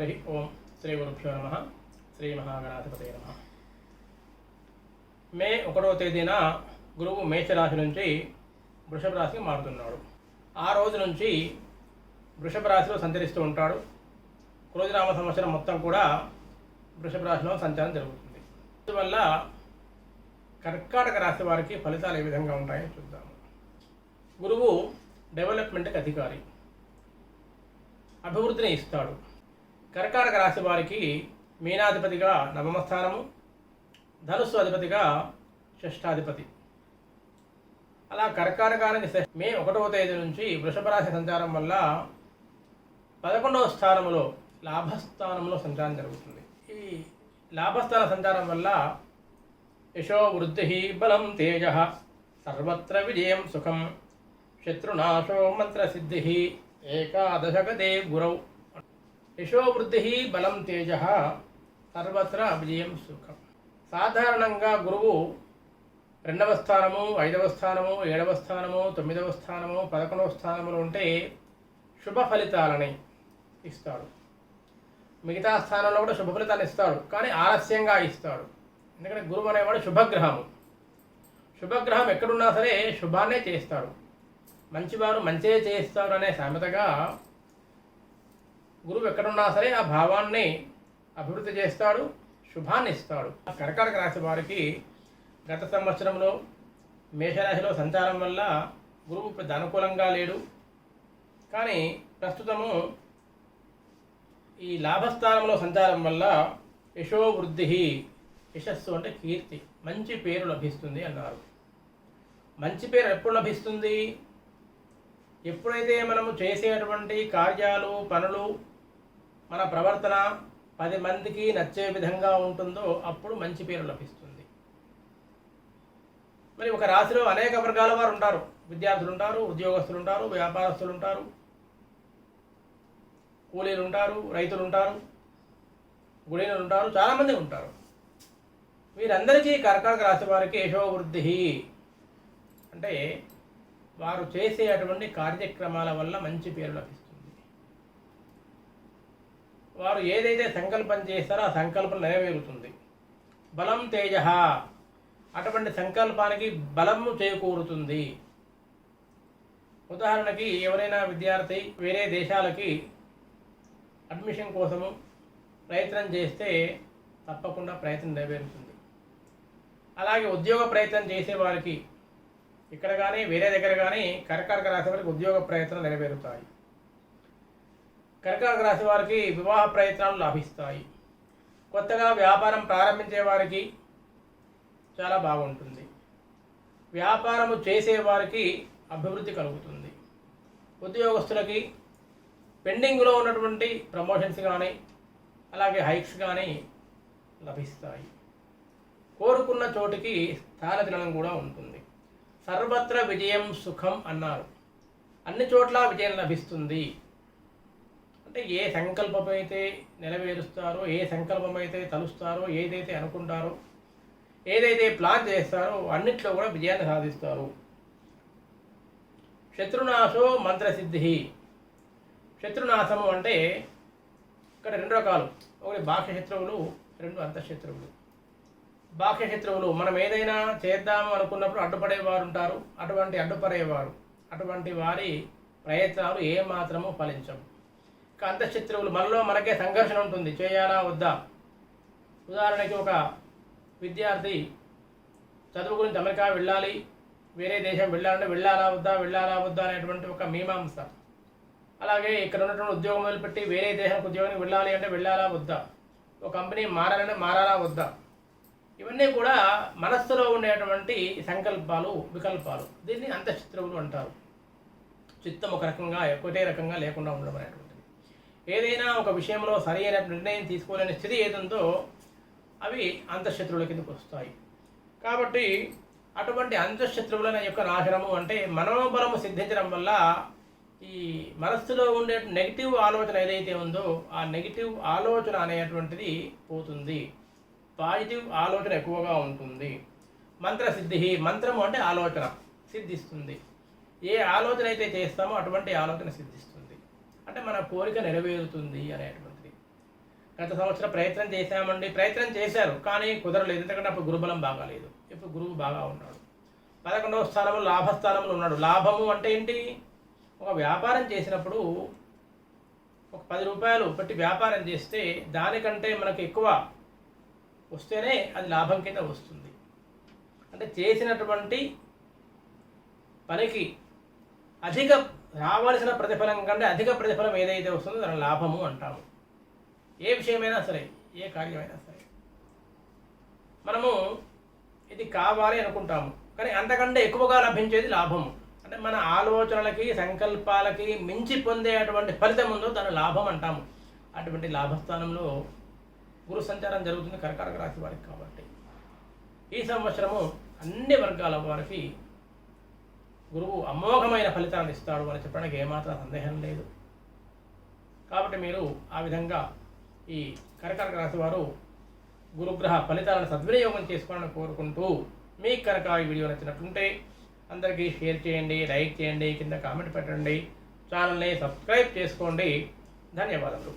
హరి ఓం శ్రీ గురుభ్యో నమ శ్రీ మహాగణాధిపతి నమ మే ఒకటవ తేదీన గురువు మేషరాశి నుంచి వృషభ రాశికి మారుతున్నాడు. ఆ రోజు నుంచి వృషభ రాశిలో సంచరిస్తూ ఉంటాడు. క్రోజరామ సంవత్సరం మొత్తం కూడా వృషభ రాశిలో సంచారం జరుగుతుంది. అందువల్ల కర్కాటక రాశి వారికి ఫలితాలు ఏ విధంగా ఉంటాయో చూద్దాము గురువు డెవలప్మెంట్కి అధికారి. అభివృద్ధిని ఇస్తాడు. కర్కాటక రాశి వారికి మీనాధిపతిగా నవమ స్థానము ధనుస్సు అధిపతిగా షష్ఠాధిపతి అలా కర్కాటకానికి మే ఒకటవ తేదీ నుంచి వృషభ రాశి సంచారం వల్ల పదకొండవ స్థానంలో లాభస్థానంలో సంచారం జరుగుతుంది. ఈ లాభస్థాన సంచారం వల్ల యశో వృద్ధి బలం తేజ సర్వత్ర విజయం సుఖం శత్రునాశో మంత్రసిద్ధి ఏకాదశగతే గురౌ. యశోవృద్ధి బలం తేజ సర్వత్ర విజయం సుఖం. సాధారణంగా గురువు రెండవ స్థానము ఐదవ స్థానము ఏడవ స్థానము తొమ్మిదవ స్థానము పదకొండవ స్థానములు ఉంటే శుభ ఫలితాలని ఇస్తాడు. మిగతా స్థానంలో కూడా శుభ ఫలితాలు ఇస్తాడు కానీ ఆలస్యంగా ఇస్తాడు. ఎందుకంటే గురువు అనేవాడు శుభగ్రహము. శుభగ్రహం ఎక్కడున్నా సరే శుభాన్నే చేస్తాడు. మంచివారు మంచే చేస్తాడు అనే సామెతగా గురువు ఎక్కడున్నా సరే ఆ భావాన్ని అభివృద్ధి చేస్తాడు శుభాన్ని ఇస్తాడు. ఆ కర్కాటక రాశి వారికి గత సంవత్సరంలో మేషరాశిలో సంచారం వల్ల గురువు పెద్ద అనుకూలంగా లేడు. కానీ ప్రస్తుతము ఈ లాభస్థానంలో సంచారం వల్ల యశోవృద్ధి యశస్సు అంటే కీర్తి మంచి పేరు లభిస్తుంది అన్నారు. మంచి పేరు ఎప్పుడు లభిస్తుంది? ఎప్పుడైతే మనము చేసేటువంటి కార్యాలు పనులు మన ప్రవర్తన పది మందికి నచ్చే విధంగా ఉంటుందో అప్పుడు మంచి పేరు లభిస్తుంది. మరి ఒక రాశిలో అనేక వర్గాల వారు ఉంటారు. విద్యార్థులు ఉంటారు ఉద్యోగస్తులు ఉంటారు వ్యాపారస్తులు ఉంటారు కూలీలు ఉంటారు రైతులు ఉంటారు గుడిలు ఉంటారు చాలామంది ఉంటారు. వీరందరికీ కర్కాటక రాశి వారికి యశోవృద్ధి. అంటే వారు చేసేటువంటి కార్యక్రమాల వల్ల మంచి పేరు లభిస్తుంది. వారు ఏదైతే సంకల్పం చేస్తారో ఆ సంకల్పం నెరవేరుతుంది. బలం తేజ. అటువంటి సంకల్పానికి బలము చేకూరుతుంది. ఉదాహరణకి ఎవరైనా విద్యార్థి వేరే దేశాలకి అడ్మిషన్ కోసము ప్రయత్నం చేస్తే తప్పకుండా ప్రయత్నం నెరవేరుతుంది. అలాగే ఉద్యోగ ప్రయత్నం చేసేవారికి ఇక్కడ కానీ వేరే దగ్గర కానీ కర్కాటక రాశి వారికి ఉద్యోగ ప్రయత్నం నెరవేరుతాయి. కర్కాటక రాశి వారికి వివాహ ప్రయత్నాలు లాభిస్తాయి. కొత్తగా వ్యాపారం ప్రారంభించే వారికి చాలా బాగుంటుంది. వ్యాపారము చేసేవారికి అభివృద్ధి కలుగుతుంది. ఉద్యోగస్తులకి పెండింగ్లో ఉన్నటువంటి ప్రమోషన్స్ కానీ అలాగే హైక్స్ కానీ లభిస్తాయి. కోరుకున్న చోటికి స్థానచలనం కూడా ఉంటుంది. సర్వత్ర విజయం సుఖం అన్నారు. అన్ని చోట్ల విజయం లభిస్తుంది. అంటే ఏ సంకల్పం అయితే నెరవేరుస్తారో ఏ సంకల్పం అయితే తలుస్తారో ఏదైతే అనుకుంటారో ఏదైతే ప్లాన్ చేస్తారో అన్నిట్లో కూడా విజయాన్ని సాధిస్తారు. శత్రునాశో మంత్రసిద్ధి. శత్రునాశము అంటే ఇక్కడ రెండు రకాలు. ఒకటి బాహ్య శత్రువులు రెండు అంతఃశత్రువులు. బాహ్య శత్రువులు మనం ఏదైనా చేద్దాము అనుకున్నప్పుడు అడ్డుపడేవారు ఉంటారు. అటువంటి అడ్డుపడేవారు. అటువంటి వారి ప్రయత్నాలు ఏమాత్రము ఫలించవు. అంతఃశత్రువులు మనలో మనకే సంఘర్షణ ఉంటుంది. చేయాలా? వద్దా? ఉదాహరణకి ఒక విద్యార్థి చదువు గురించి అమెరికా వెళ్ళాలి. వేరే దేశం వెళ్ళాలంటే వెళ్ళాలా? వద్దా? వెళ్ళాలా? వద్దా? అనేటువంటి ఒక మీమాంస. అలాగే ఇక్కడ ఉన్నటువంటి ఉద్యోగం మొదలుపెట్టి వేరే దేశానికి ఉద్యోగానికి వెళ్ళాలి అంటే వెళ్ళాలా? వద్దా? ఒక కంపెనీ మారాలంటే మారాలా? వద్దా? ఇవన్నీ కూడా మనస్సులో ఉండేటువంటి సంకల్పాలు వికల్పాలు. దీన్ని అంతఃశత్రువులు అంటారు. చిత్తం ఒక రకంగా ఒకటే రకంగా లేకుండా ఉండడం అనేటువంటిది ఏదైనా ఒక విషయంలో సరైన నిర్ణయం తీసుకోలేని స్థితి ఏదుందో అవి అంతఃశత్రువుల కిందకు వస్తాయి. కాబట్టి అటువంటి అంతఃశత్రువుల యొక్క నాశనము అంటే మనోబలము సిద్ధించడం వల్ల ఈ మనస్సులో ఉండే నెగిటివ్ ఆలోచన ఏదైతే ఉందో ఆ నెగిటివ్ ఆలోచన అనేటువంటిది పోతుంది. పాజిటివ్ ఆలోచన ఎక్కువగా ఉంటుంది. మంత్రసిద్ధి మంత్రము అంటే ఆలోచన సిద్ధిస్తుంది. ఏ ఆలోచన అయితే చేస్తామో అటువంటి ఆలోచన సిద్ధిస్తుంది. అంటే మన కోరిక నెరవేరుతుంది అనేటువంటిది. గత సంవత్సరం ప్రయత్నం చేశామండి. ప్రయత్నం చేశారు కానీ కుదరలేదు. ఎందుకంటే అప్పుడు గురుబలం బాగాలేదు ఇప్పుడు గురువు బాగా ఉన్నాడు. పదకొండవ స్థానంలో లాభస్థానంలో ఉన్నాడు. లాభము అంటే ఏంటి? ఒక వ్యాపారం చేసినప్పుడు ఒక పది రూపాయలు పెట్టి వ్యాపారం చేస్తే దానికంటే మనకు ఎక్కువ వస్తేనే అది లాభం కింద వస్తుంది. అంటే చేసినటువంటి పనికి అధిక రావాల్సిన ప్రతిఫలం కంటే అధిక ప్రతిఫలం ఏదైతే వస్తుందో దాని లాభము అంటాము. ఏ విషయమైనా సరే ఏ కార్యమైనా సరే. మనము ఇది కావాలి అనుకుంటాము కానీ అంతకంటే ఎక్కువగా లభించేది లాభము. అంటే మన ఆలోచనలకి సంకల్పాలకి మించి పొందేటువంటి ఫలితం ఉందో దాని లాభం అంటాము. అటువంటి లాభస్థానంలో గురు సంచారం జరుగుతుంది కర్కాటక రాశి వారికి కాబట్టి. ఈ సంవత్సరము అన్ని వర్గాల వారికి గురువు అమోఘమైన ఫలితాన్ని ఇస్తాడు అని చెప్పడానికి ఏమాత్రం సందేహం లేదు. కాబట్టి మీరు ఆ విధంగా ఈ కరకరక రాశి వారు గురుగ్రహ ఫలితాలను సద్వినియోగం చేసుకోవాలని కోరుకుంటూ మీ కనుక ఈ వీడియో నచ్చినట్టుంటే అందరికీ షేర్ చేయండి లైక్ చేయండి కింద కామెంట్ పెట్టండి. ఛానల్ని సబ్స్క్రైబ్ చేసుకోండి. ధన్యవాదాలు